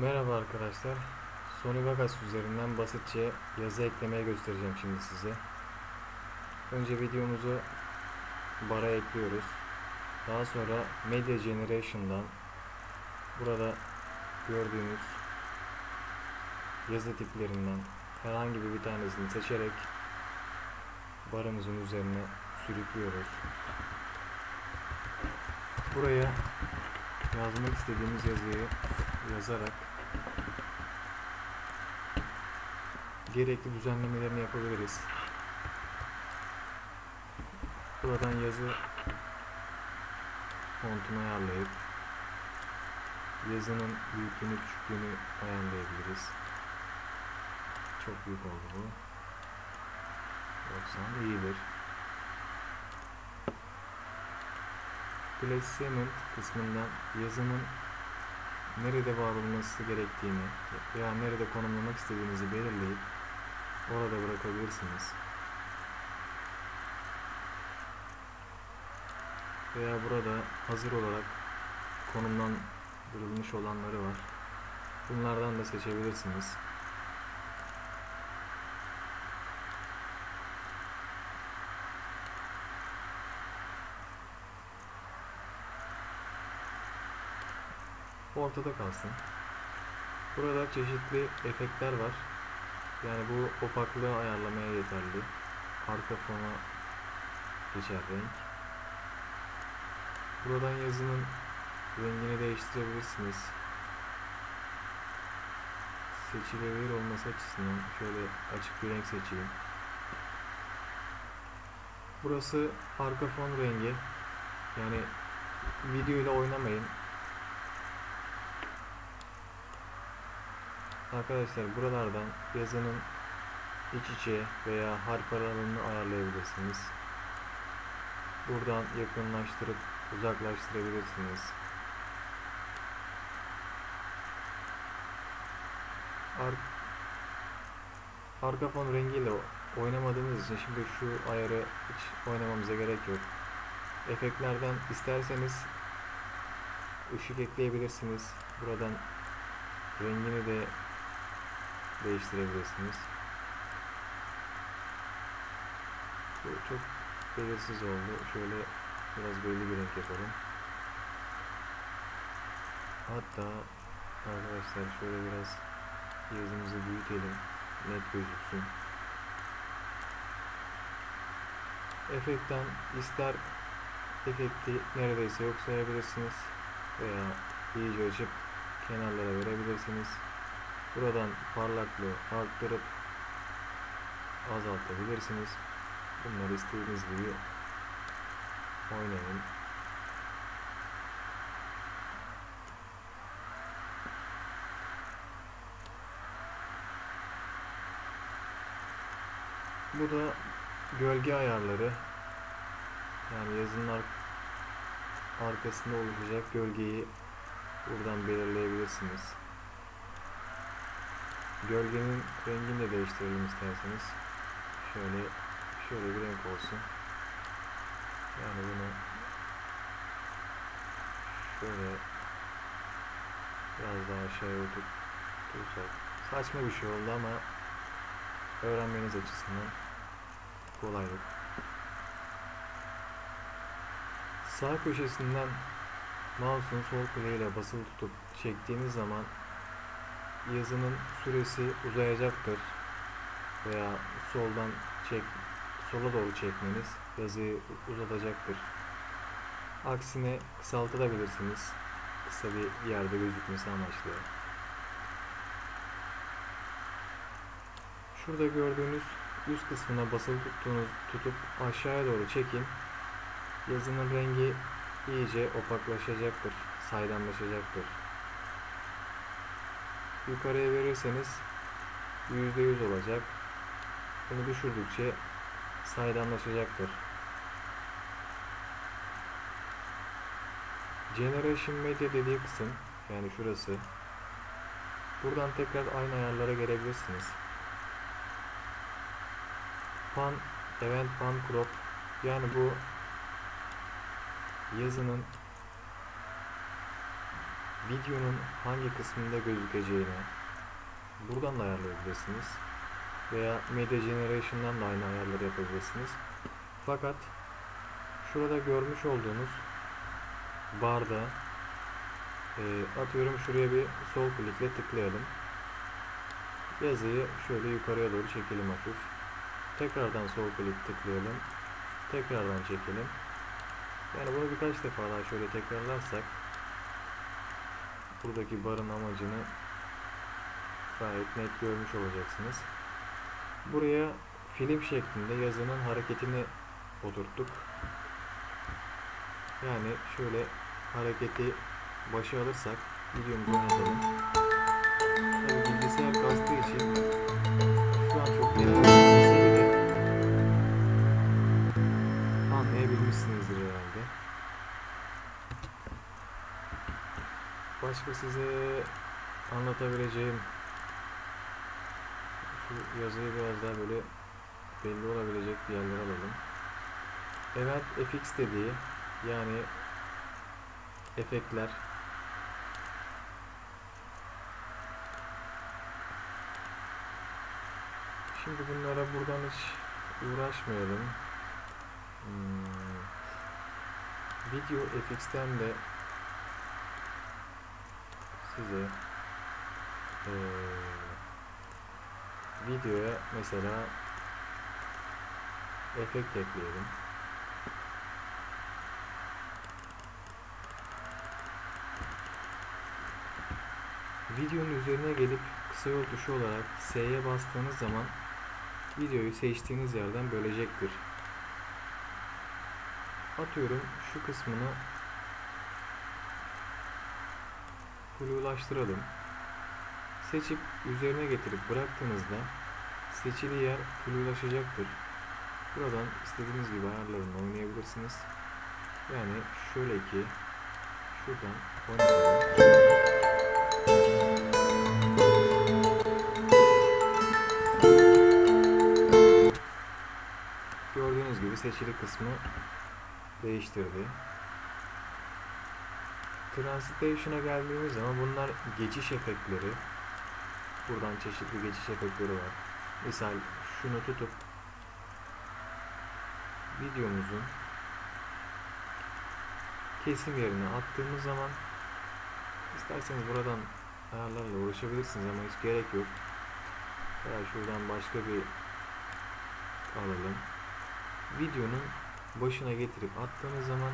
Merhaba arkadaşlar. Sony Vegas üzerinden basitçe yazı eklemeye göstereceğim şimdi size. Önce videomuzu bara ekliyoruz. Daha sonra Media Generation'dan burada gördüğünüz yazı tiplerinden herhangi bir tanesini seçerek barımızın üzerine sürüklüyoruz. Buraya yazmak istediğimiz yazıyı yazarak gerekli düzenlemelerini yapabiliriz. Buradan yazı fontunu ayarlayıp yazının büyüklüğünü küçüklüğünü ayarlayabiliriz. Çok büyük oldu bu. 90 iyidir. Placement kısmından yazının nerede var olması gerektiğini veya nerede konumlamak istediğinizi belirleyip orada bırakabilirsiniz. Veya burada hazır olarak konumlandırılmış olanları var. Bunlardan da seçebilirsiniz. ortada kalsın. Burada çeşitli efektler var. Yani bu opaklığı ayarlamaya yeterli. Arka fona geçer renk. Buradan yazının rengini değiştirebilirsiniz. Seçilebilir olması açısından şöyle açık bir renk seçeyim. Burası arka fon rengi. Yani video ile oynamayın. Arkadaşlar buralardan yazının iç içe veya harf aralığını ayarlayabilirsiniz. Buradan yakınlaştırıp uzaklaştırabilirsiniz. Ar arka fon rengiyle oynamadığımız için şimdi şu ayarı hiç oynamamıza gerek yok. Efektlerden isterseniz ışık ekleyebilirsiniz. Buradan rengini de değiştirebilirsiniz. Bu çok belirsiz oldu. Şöyle biraz belli bir renk yapalım. Hatta arkadaşlar şöyle biraz yazımızı büyütelim. Net gözüksün. Efektten ister efekti neredeyse yok sayabilirsiniz veya iyice açıp kenarlara verebilirsiniz. Buradan parlaklığı arttırıp azaltabilirsiniz. Bunları istediğiniz gibi oynayın. Bu da gölge ayarları. Yani yazının ar arkasında oluşacak gölgeyi buradan belirleyebilirsiniz. Gölgenin rengini de değiştirelim isterseniz. Şöyle şöyle bir renk olsun. Yani bunu şöyle biraz daha aşağıya oturtursak saçma bir şey oldu ama öğrenmeniz açısından kolaylık. Sağ köşesinden mouse'un sol klavyeyle basılı tutup çektiğiniz zaman yazının süresi uzayacaktır veya soldan çek sola doğru çekmeniz yazıyı uzatacaktır. Aksine kısaltabilirsiniz. Kısa bir yerde gözükmesi amaçlı. Şurada gördüğünüz üst kısmına basılı tuttuğunuz tutup aşağıya doğru çekin. Yazının rengi iyice opaklaşacaktır, saydamlaşacaktır. Yukarıya verirseniz %100 olacak. Bunu düşürdükçe saydamlaşacaktır. Generation Media dediği kısım yani şurası. Buradan tekrar aynı ayarlara gelebilirsiniz. Pan, Event Pan Crop yani bu yazının videonun hangi kısmında gözükeceğini buradan da ayarlayabilirsiniz. Veya Media Generation'dan da aynı ayarları yapabilirsiniz. Fakat şurada görmüş olduğunuz barda e, atıyorum şuraya bir sol klikle tıklayalım. Yazıyı şöyle yukarıya doğru çekelim hafif. Tekrardan sol klik tıklayalım. Tekrardan çekelim. Yani bunu birkaç defa daha şöyle tekrarlarsak buradaki barın amacını gayet net görmüş olacaksınız. Buraya film şeklinde yazının hareketini oturttuk. Yani şöyle hareketi başa alırsak videomuzu oynatalım. Tabii bilgisayar kastığı için şu an çok net Başka size anlatabileceğim şu yazıyı biraz daha böyle belli olabilecek bir yerlere alalım. Event FX dediği yani efektler Şimdi bunlara buradan hiç uğraşmayalım. Hmm. Video FX'ten de size ee, videoya mesela efekt ekleyelim. Videonun üzerine gelip kısa yol tuşu olarak S'ye bastığınız zaman videoyu seçtiğiniz yerden bölecektir. Atıyorum şu kısmını flulaştıralım. Seçip üzerine getirip bıraktığınızda seçili yer flulaşacaktır. Buradan istediğiniz gibi ayarlarını oynayabilirsiniz. Yani şöyle ki şuradan oynatalım. Gördüğünüz gibi seçili kısmı değiştirdi. Translation'a geldiğimiz zaman bunlar geçiş efektleri. Buradan çeşitli geçiş efektleri var. Misal şunu tutup videomuzun kesim yerine attığımız zaman isterseniz buradan ayarlarla uğraşabilirsiniz ama hiç gerek yok. Veya şuradan başka bir alalım. Videonun başına getirip attığınız zaman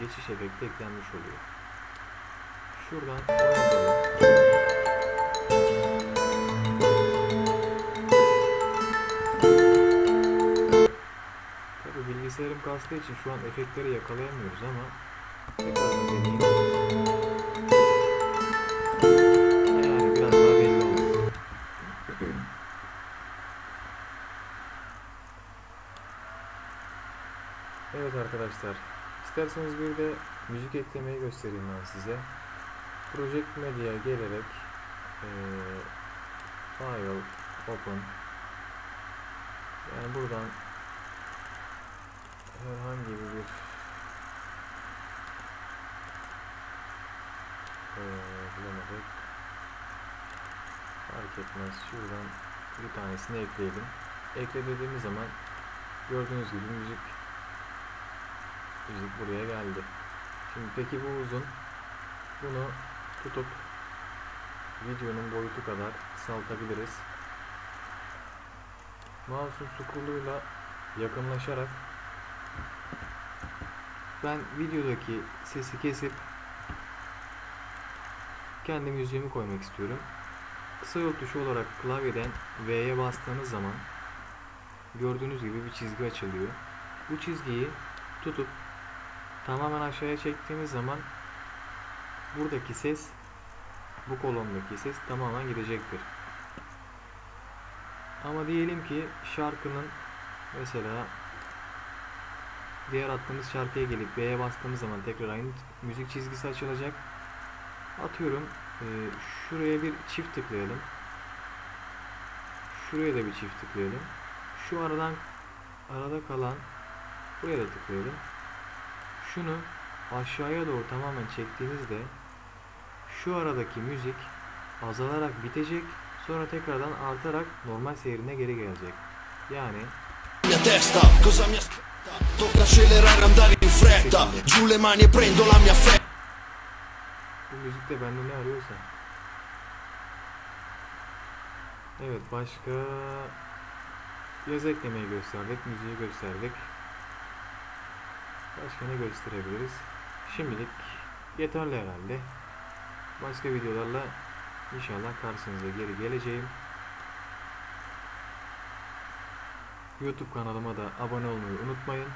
geçiş efekti eklenmiş oluyor. Şuradan. Tabi bilgisayarım kastığı için şu an efektleri yakalayamıyoruz ama tekrardan deneyeyim. Evet arkadaşlar, isterseniz bir de müzik eklemeyi göstereyim ben size. Project Media'ya gelerek eee, File, Open yani buradan herhangi bir eee bulamadık. Fark etmez. Şuradan bir tanesini ekleyelim. Ekle dediğimiz zaman gördüğünüz gibi müzik müzik buraya geldi. Şimdi peki bu uzun. Bunu tutup videonun boyutu kadar kısaltabiliriz mouse'un scroll'uyla yakınlaşarak ben videodaki sesi kesip kendi müziğimi koymak istiyorum. Kısa yol tuşu olarak klavyeden V'ye bastığınız zaman gördüğünüz gibi bir çizgi açılıyor. Bu çizgiyi tutup tamamen aşağıya çektiğimiz zaman buradaki ses bu kolondaki ses tamamen gidecektir. Ama diyelim ki şarkının mesela diğer attığımız şarkıya gelip V'ye bastığımız zaman tekrar aynı müzik çizgisi açılacak. Atıyorum e, şuraya bir çift tıklayalım. Şuraya da bir çift tıklayalım. Şu aradan arada kalan buraya da tıklayalım. Şunu aşağıya doğru tamamen çektiğinizde şu aradaki müzik azalarak bitecek sonra tekrardan artarak normal seyrine geri gelecek. Yani e bu müzik de bende ne arıyorsa. Evet başka yaz eklemeyi gösterdik, müziği gösterdik. Başka ne gösterebiliriz? Şimdilik yeterli herhalde. Başka videolarla inşallah karşınıza geri geleceğim. YouTube kanalıma da abone olmayı unutmayın.